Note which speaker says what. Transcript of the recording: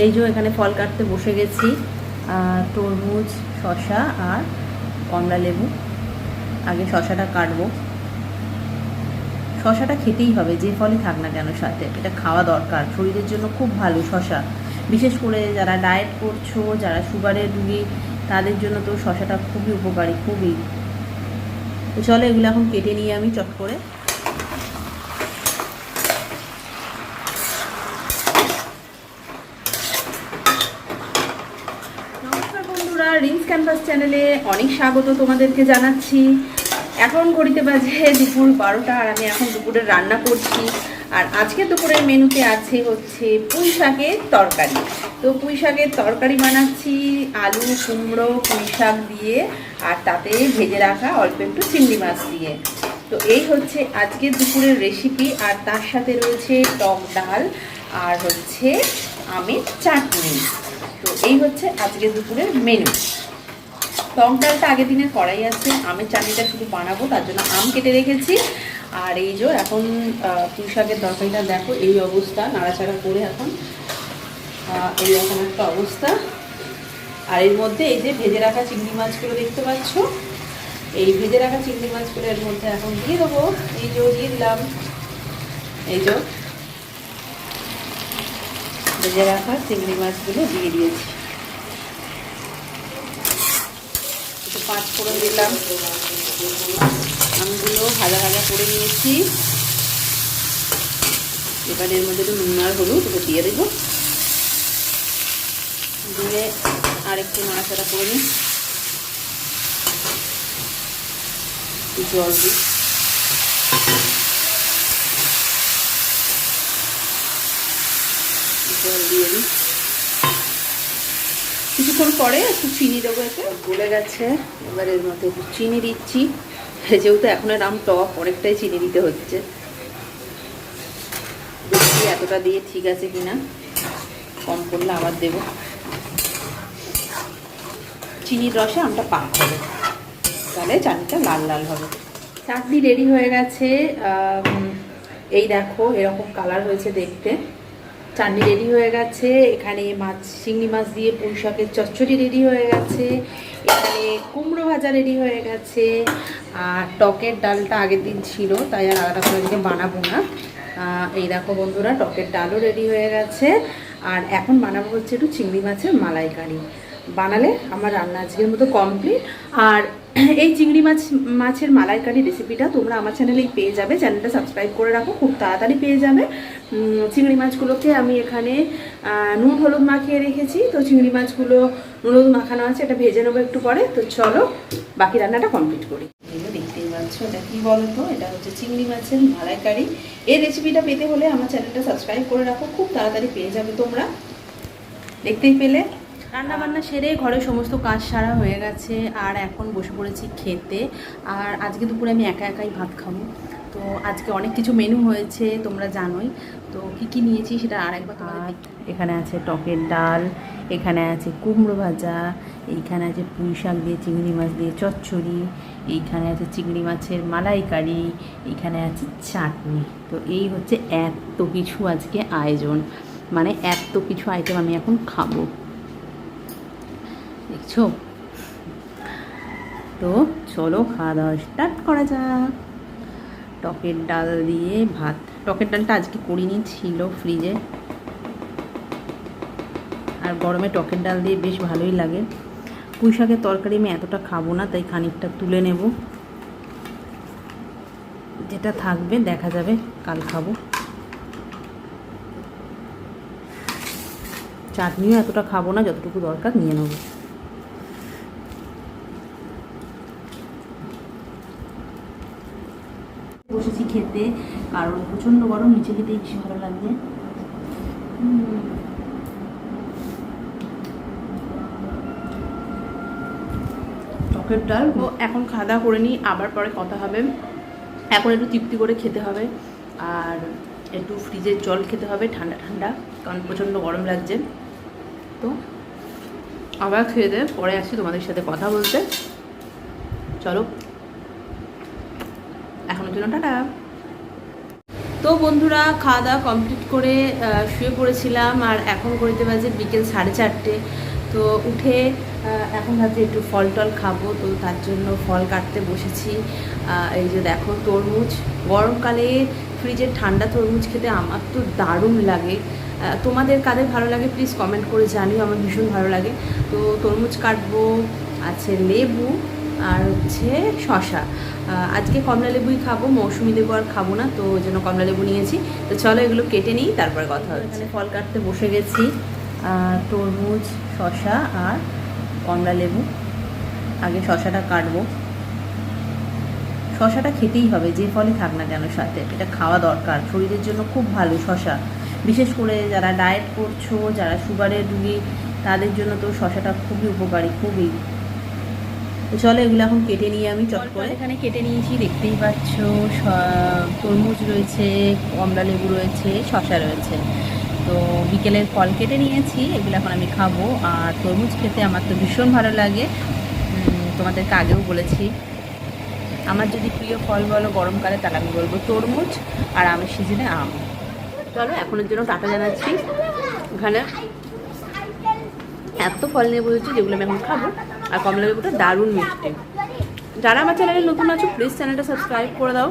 Speaker 1: এই যে এখানে ফল কাটতে বসে গেছি তরমুজ শশা আর কমলা লেবু। আগে শশাটা কাটবো। শশাটা খেতেই হবে, যে ফলই থাক না কেন সাথে। এটা খাওয়া দরকার, শরীরের জন্য খুব ভালো শশা বিশেষ করে যারা ডায়েট করছ, যারা সুগারের রুগী, তাদের জন্য তো শশাটা খুবই উপকারী, খুবই। তো চলো এগুলো এখন কেটে নিয়ে আমি চট করে। নমস্কার রিংস ক্যাম্পাস চ্যানেলে অনেক স্বাগত তোমাদেরকে জানাচ্ছি। এখন ঘড়িতে বাজে দুপুর বারোটা আর আমি এখন দুপুরে রান্না করছি। আর আজকে দুপুরের মেনুতে আছে হচ্ছে পুঁই শাকের তরকারি। তো পুঁই শাকের তরকারি বানাচ্ছি, আলু, কুমড়ো, পুঁই শাক দিয়ে, আর তাতে ভেজে রাখা অল্প একটু চিংড়ি মাছ দিয়ে। তো এই হচ্ছে আজকের দুপুরের রেসিপি আর তার সাথে রয়েছে টক ডাল, আর হচ্ছে আমের চাটনি। তো এই হচ্ছে আজকে দুপুরের মেনু টক ডালটা আগের দিনের কড়াই আছে, আমের চাটনিটা শুধু বানাবো, তার জন্য আম কেটে রেখেছি। আর এই যে এখন পুঁই তরকারিটা দেখো, এই অবস্থা, নাড়াচাড়া করে এখন এইরকম একটা অবস্থা। আর এর মধ্যে এই যে ভেজে রাখা চিংড়ি মাছগুলো দেখতে পাচ্ছ, এই ভেজে রাখা চিংড়ি মাছগুলো এর মধ্যে এখন দিয়ে দেবো। এই যে দিয়ে দিলাম। এই যে ভেজে রাখা চিংড়ি মাছগুলো দিয়ে দিয়েছি। একটু পাঁচ ফোড়ন দিলাম। আমগুলো ভাজা ভাজা করে নিয়েছি। এবার এর মধ্যে একটু নুন আর হলুদ একটু দিয়ে দেবো। দিয়ে আর একটু নাড়াচাড়া করে নিই। জল দিই। জল দিয়ে দিই। কিছুক্ষণ পরে একটু চিনি দেবো এতে। গলে গেছে, এবার এর মধ্যে একটু চিনি দিচ্ছি। যেহেতু এখন এর আম টক, অনেকটাই চিনি দিতে হচ্ছে। দেখি এতটা দিয়ে ঠিক আছে কিনা। কম করলে আবার দেবো। চিনির রসে আমটা পাক হবে। তাহলে চাটনিটা লাল লাল হবে। চাটনি রেডি হয়ে গেছে। এই দেখো, এরকম কালার হয়েছে দেখতে। চাটনি রেডি হয়ে গেছে। এখানে মাছ চিংড়ি মাছ দিয়ে পুঁই শাকের চচ্চড়ি রেডি হয়ে গেছে। এখানে কুমড়ো ভাজা রেডি হয়ে গেছে। আর টকের ডালটা আগের দিন ছিল, তাই আর আলাদা করে আজকে বানাবো না। এই দেখো বন্ধুরা, টকের ডালও রেডি হয়ে গেছে। আর এখন বানাবো হচ্ছে একটু চিংড়ি মাছের মালাইকারি। বানালে আমার রান্না আজকের মতো কমপ্লিট আর এই চিংড়ি মাছ, মাছের মালাইকারি রেসিপিটা তোমরা আমার চ্যানেলেই পেয়ে যাবে। চ্যানেলটা সাবস্ক্রাইব করে রাখো, খুব তাড়াতাড়ি পেয়ে যাবে। চিংড়ি মাছগুলোকে আমি এখানে নুন, হলুদ মাখিয়ে রেখেছি। তো চিংড়ি মাছগুলো নুন, হলুদ মাখানো আছে, এটা ভেজে নেব একটু পরে। তো চলো, বাকি রান্নাটা কমপ্লিট করি। দেখতেই পাচ্ছ, এটা কী বলো তো এটা হচ্ছে চিংড়ি মাছের মালাইকারি। এই রেসিপিটা পেতে হলে আমার চ্যানেলটা সাবস্ক্রাইব করে রাখো, খুব তাড়াতাড়ি পেয়ে যাবে তোমরা। দেখতেই পেলে? রান্না বান্না সেরে ঘরে সমস্ত কাজ সারা হয়ে গেছে আর এখন বসে পড়েছি খেতে। আর আজকে দুপুরে আমি একা একাই ভাত খাব। তো আজকে অনেক কিছু মেনু হয়েছে তোমরা জানোই। তো কি কি নিয়েছি সেটা আরেকবার তোমাদের এখানে আছে টকের ডাল এখানে আছে কুমড়ো ভাজা এইখানে আছে পুঁই শাক দিয়ে চিংড়ি মাছ দিয়ে চচ্চড়ি এইখানে আছে চিংড়ি মাছের মালাইকারি এইখানে আছে চাটনি। তো এই হচ্ছে এত কিছু আজকে আয়োজন। মানে এত কিছু আইটেম আমি এখন খাব। দেখছ? তো চলো খাওয়া দাওয়া স্টার্ট করা যাক। টকের ডাল দিয়ে ভাত। টকের ডালটা আজকে করিনি, ছিল ফ্রিজে আর গরমে টকের ডাল দিয়ে বেশ ভালোই লাগে। পুঁই শাকের তরকারি আমি এতটা খাব না, তাই খানিকটা তুলে নেব। যেটা থাকবে, দেখা যাবে, কাল খাব। চাটনিও এতটা খাব না, যতটুকু দরকার নিয়ে নেব। বসেছি খেতে, কারণ প্রচণ্ড গরম, নিচে খেতেই বেশি ভালো লাগবে। টকের ডাল। ও, এখন খাওয়া করে নিই, আবার পরে কথা হবে। এখন একটু তৃপ্তি করে খেতে হবে, আর একটু ফ্রিজের জল খেতে হবে, ঠান্ডা ঠান্ডা, কারণ প্রচণ্ড গরম লাগছে। তো আবার খেয়ে দে, পরে আসছি তোমাদের সাথে কথা বলতে। চলো। জন্য টাটা। তো বন্ধুরা খাওয়া দাওয়া কমপ্লিট করে শুয়ে পড়েছিলাম আর এখন করিতে বাজে বিকেল সাড়ে চারটে। তো উঠে এখন ভাবছি একটু ফল টল খাব, তো তার জন্য ফল কাটতে বসেছি। এই যে দেখো, তরমুজ। গরমকালে ফ্রিজের ঠান্ডা তরমুজ খেতে আমার তো দারুণ লাগে। তোমাদের কাদের ভালো লাগে প্লিজ কমেন্ট করে জানিও, আমার ভীষণ ভালো লাগে। তো তরমুজ কাটবো, আছে লেবু আর হচ্ছে শশা আজকে কমলা লেবুই খাব, মৌসুমি লেবু আর খাব না, তো ওই জন্য কমলা লেবু নিয়েছি। তো চলো এগুলো কেটে নিই, তারপর কথা হচ্ছে। ফল কাটতে বসে গেছি। তরমুজ শশা আর কমলা লেবু। আগে শশাটা কাটবো। শশাটা খেতেই হবে, যে ফলে থাক না কেন সাথে। এটা খাওয়া দরকার, শরীরের জন্য খুব ভালো শশা বিশেষ করে যারা ডায়েট করছ, যারা সুগারের রুগী, তাদের জন্য তো শশাটা খুবই উপকারী, খুবই। চলো এগুলো এখন কেটে নিয়ে আমি চট করে এখানে কেটে নিয়েছি দেখতেই পাচ্ছ তরমুজ রয়েছে কমলা লেবু রয়েছে শশা রয়েছে। তো বিকেলের ফল কেটে নিয়েছি এগুলো এখন আমি খাব। আর তরমুজ খেতে আমার তো ভীষণ ভালো লাগে। তোমাদেরকে আগেও বলেছি। আমার যদি প্রিয় ফল বলো গরমকালে তাহলে আমি বলব তরমুজ আর আমের সিজনে আম। চলো এখনের জন্য টাটা জানাচ্ছি। এখানে এত ফল নিয়ে বলেছি যেগুলো আমি এখন খাব। আর কমলা লেবুটা দারুণ মিষ্টি। যারা আমার চ্যানেলে নতুন আছো প্লিজ চ্যানেলটা সাবস্ক্রাইব করে দাও।